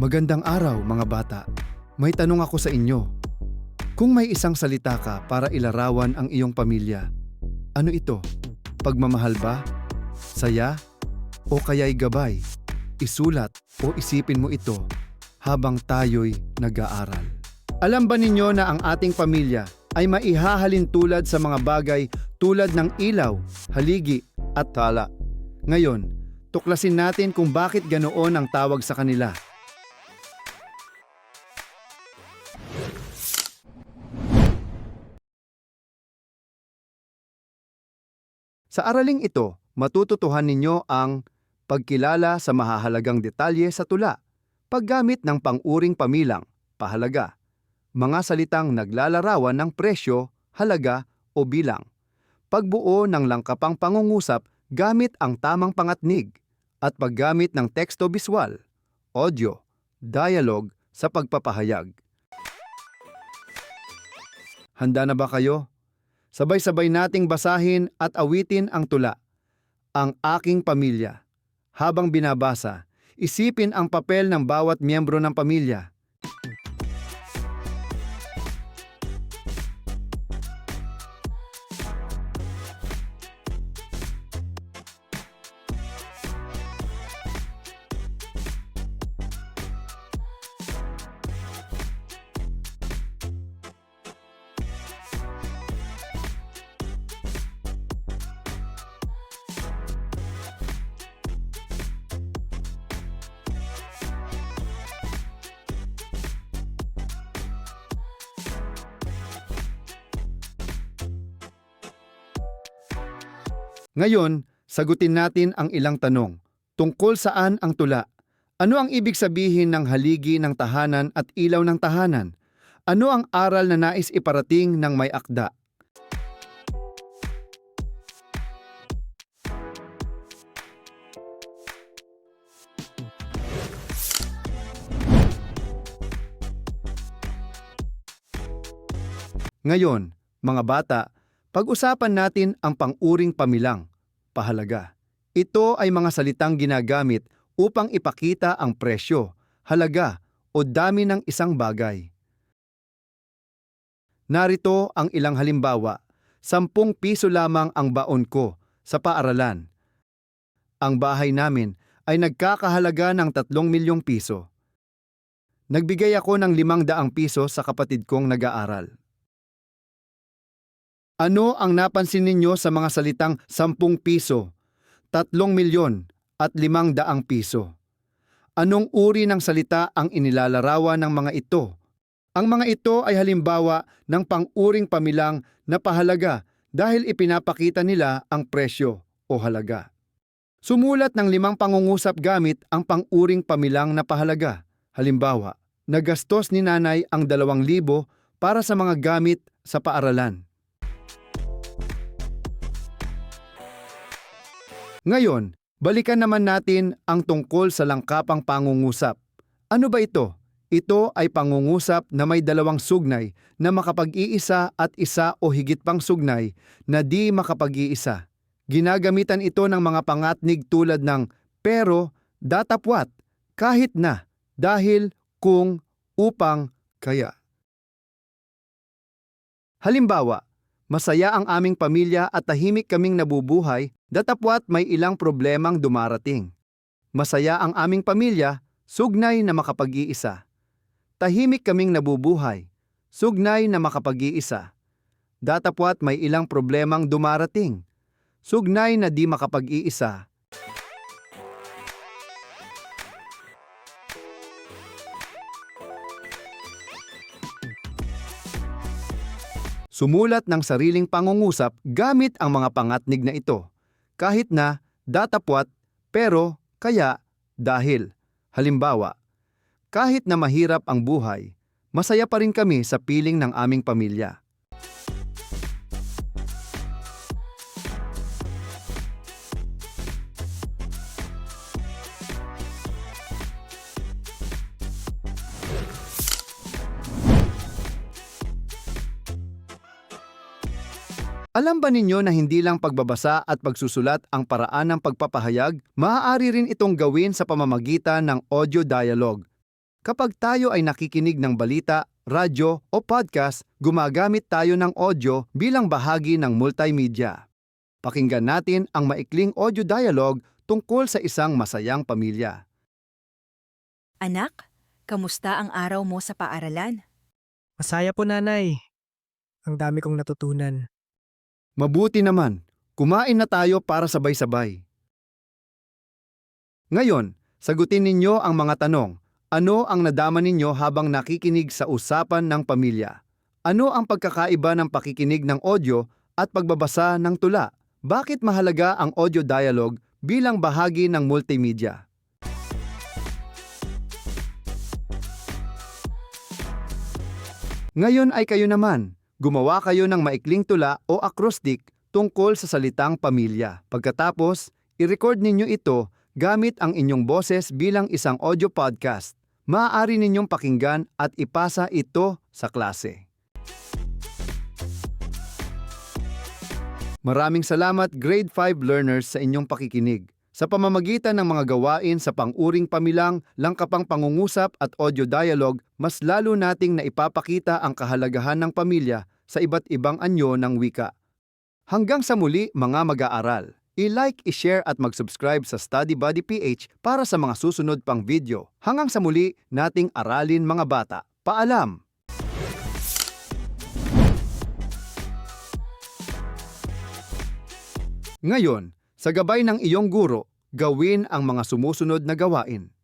Magandang araw mga bata. May tanong ako sa inyo. Kung may isang salita ka para ilarawan ang iyong pamilya, ano ito? Pagmamahal ba? Saya? O kaya'y gabay? Isulat o isipin mo ito habang tayo'y nag-aaral. Alam ba ninyo na ang ating pamilya ay maihahalin tulad sa mga bagay tulad ng ilaw, haligi at tala? Ngayon, tuklasin natin kung bakit ganoon ang tawag sa kanila. Sa araling ito, matututuhan ninyo ang pagkilala sa mahahalagang detalye sa tula, paggamit ng panguring pamilang, pahalaga, mga salitang naglalarawan ng presyo, halaga o bilang, pagbuo ng langkapang pangungusap gamit ang tamang pangatnig, at paggamit ng teksto biswal, audio, dialogue sa pagpapahayag. Handa na ba kayo? Sabay-sabay nating basahin at awitin ang tula, ang aking pamilya. Habang binabasa, isipin ang papel ng bawat miyembro ng pamilya. Ngayon, sagutin natin ang ilang tanong. Tungkol saan ang tula? Ano ang ibig sabihin ng haligi ng tahanan at ilaw ng tahanan? Ano ang aral na nais iparating ng may akda? Ngayon, mga bata, pag-usapan natin ang panguring pamilang, pahalaga. Ito ay mga salitang ginagamit upang ipakita ang presyo, halaga o dami ng isang bagay. Narito ang ilang halimbawa. Sampung piso lamang ang baon ko sa paaralan. Ang bahay namin ay nagkakahalaga ng tatlong milyong piso. Nagbigay ako ng limang daang piso sa kapatid kong nag-aaral. Ano ang napansin ninyo sa mga salitang 10 piso, 3 milyon at 5 daang piso? Anong uri ng salita ang inilalarawan ng mga ito? Ang mga ito ay halimbawa ng pang-uring pamilang na pahalaga dahil ipinapakita nila ang presyo o halaga. Sumulat ng limang pangungusap gamit ang pang-uring pamilang na pahalaga. Halimbawa, nagastos ni nanay ang 2,000 para sa mga gamit sa paaralan. Ngayon, balikan naman natin ang tungkol sa langkapang pangungusap. Ano ba ito? Ito ay pangungusap na may dalawang sugnay na makapag-iisa at isa o higit pang sugnay na di makapag-iisa. Ginagamitan ito ng mga pangatnig tulad ng pero, datapwat, kahit na, dahil, kung, upang, kaya. Halimbawa, masaya ang aming pamilya at tahimik kaming nabubuhay Datapwat may ilang problemang dumarating. Masaya ang aming pamilya, sugnay na makapag-iisa. Tahimik kaming nabubuhay, sugnay na makapag-iisa. Datapwat may ilang problemang dumarating, sugnay na di makapag-iisa. Sumulat ng sariling pangungusap gamit ang mga pangatnig na ito kahit na datapwat pero kaya dahil. Halimbawa, kahit na mahirap ang buhay, masaya pa rin kami sa piling ng aming pamilya. Alam ba ninyo na hindi lang pagbabasa at pagsusulat ang paraan ng pagpapahayag, maaari rin itong gawin sa pamamagitan ng audio dialogue. Kapag tayo ay nakikinig ng balita, radyo o podcast, gumagamit tayo ng audio bilang bahagi ng multimedia. Pakinggan natin ang maikling audio dialogue tungkol sa isang masayang pamilya. Anak, kamusta ang araw mo sa paaralan? Masaya po nanay. Ang dami kong natutunan. Mabuti naman, kumain na tayo para sabay-sabay. Ngayon, sagutin ninyo ang mga tanong. Ano ang nadama ninyo habang nakikinig sa usapan ng pamilya? Ano ang pagkakaiba ng pakikinig ng audio at pagbabasa ng tula? Bakit mahalaga ang audio dialogue bilang bahagi ng multimedia? Ngayon ay kayo naman. Gumawa kayo ng maikling tula o acrostic tungkol sa salitang pamilya. Pagkatapos, i-record ninyo ito gamit ang inyong boses bilang isang audio podcast. Maaari ninyong pakinggan at ipasa ito sa klase. Maraming salamat grade 5 learners sa inyong pakikinig. Sa pamamagitan ng mga gawain sa panguring pamilang, langkapang pangungusap at audio dialogue, mas lalo nating naipapakita ang kahalagahan ng pamilya sa iba't ibang anyo ng wika. Hanggang sa muli mga mag-aaral, i-like, i-share at mag-subscribe sa Study Buddy PH para sa mga susunod pang video. Hanggang sa muli nating aralin mga bata. Paalam! Ngayon, sa gabay ng iyong guro, gawin ang mga sumusunod na gawain.